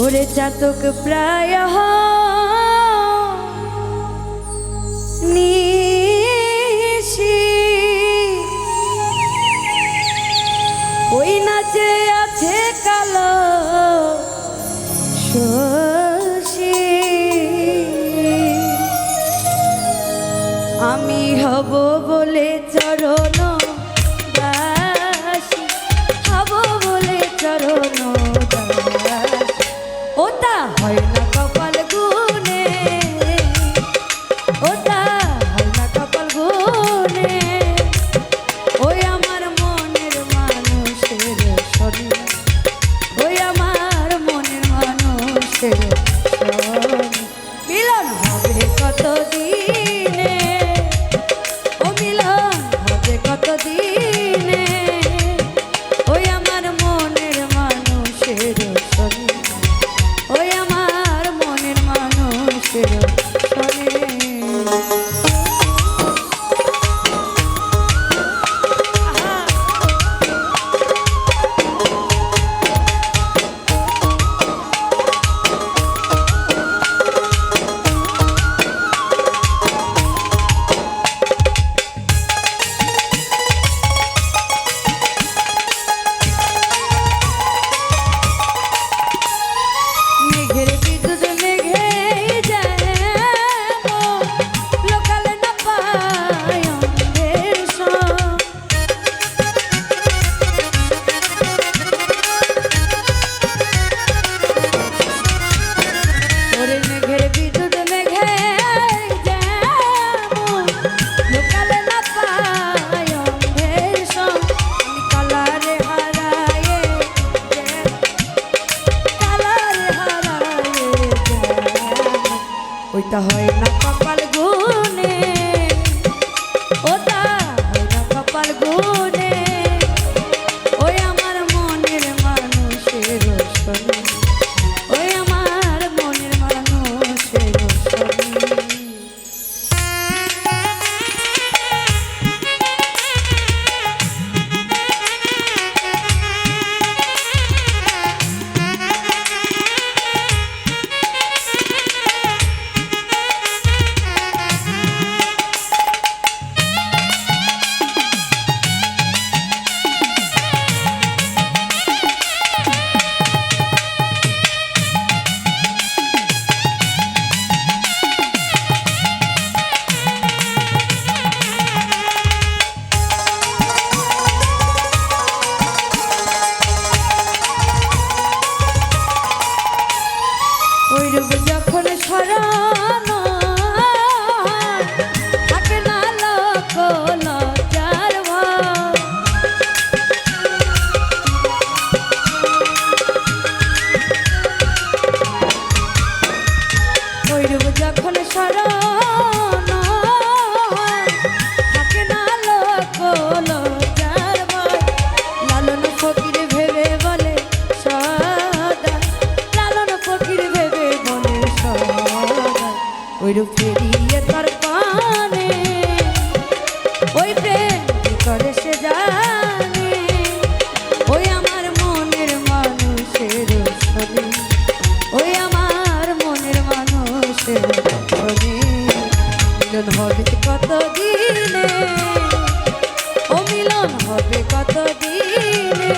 ওরে চাতক প্রায় নিশি। ওই নাচে আছে কালো শশী। আমি হব বলে চরণ হয় না কপাল গুনে ওটা হয় না কপাল গুনে ওই আমার মনের মানুষের শনি ওই আমার মনের মানুষের মিলন হবে কত দিনে ও মিলন হবে কত ওই আমার মনের মানুষের হয় না ওই রূপ যখন স্মরণ ওই রূপ ফিরিয়ে তার পানে ওই প্রেম কি করে সে জানে? ওই আমার মনের মানুষের ওই আমার মনের মানুষের ছবি। মিলন কত দিনে, ও মিলন হবে কত দিনে?